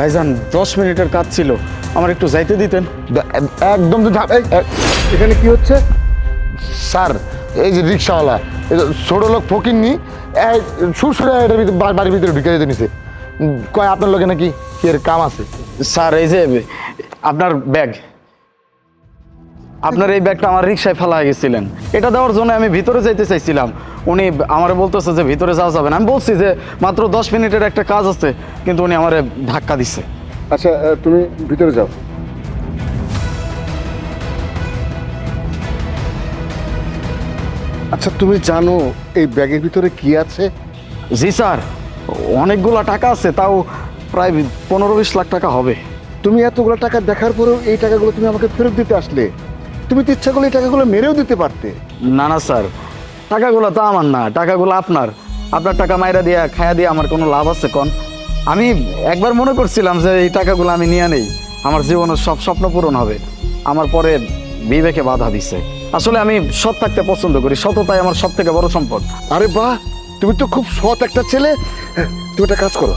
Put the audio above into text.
ভাইজান দশ মিনিটের কাজ ছিল। আমার একটু যাইতে দিতেন। একদম তো এখানে কি হচ্ছে? স্যার এই যে রিক্সাওয়ালা ছোট লোক ফকির নি সুরসুরে ভিতরে বাড়ির ভিতরে ঢুকে যেতে নিছে। কয় আপনার লোকে নাকি এর কাম আছে? স্যার এই যে আপনার ব্যাগ। আপনার এই ব্যাগটা আমার রিক্সায় ফেলা গেছিলেন। এটা দেওয়ার জন্য আমি ভিতরে যাইতে চাইছিলাম। উনি আমার বলতেছে যে ভিতরে যাওয়া যাবে না। আমি বলছি যে মাত্র দশ মিনিটের একটা কাজ আছে। কিন্তু উনি আমার ধাক্কা দিচ্ছে আচ্ছা তুমি ভিতরে যাও। আচ্ছা তুমি জানো এই ব্যাগের ভিতরে কি আছে? জি স্যার। অনেকগুলা টাকা আছে তাও প্রায় পনেরো বিশ লাখ টাকা হবে। তুমি এতগুলো টাকা দেখার পরেও এই টাকাগুলো তুমি আমাকে ফেরত দিতে আসলে। তুমি তো ইচ্ছা করলে এই টাকাগুলো মেরেও দিতে পারতে। না না স্যার। টাকাগুলো তো আমার না টাকাগুলো আপনার। আপনার টাকা মাইরা দিয়া খায়া দিয়ে আমার কোনো লাভ আছে কোন? আমি একবার মনে করছিলাম যে এই টাকাগুলো আমি নিয়ে নেই। আমার জীবনের সব স্বপ্ন পূরণ হবে। আমার পরে বিবেকে বাধা দিছে। আসলে আমি সৎ থাকতে পছন্দ করি। সততাই আমার সব থেকে বড় সম্পদ। আরে বাহ! তুমি তো খুব সৎ একটা ছেলে। হ্যাঁ, তুমি একটা কাজ করো।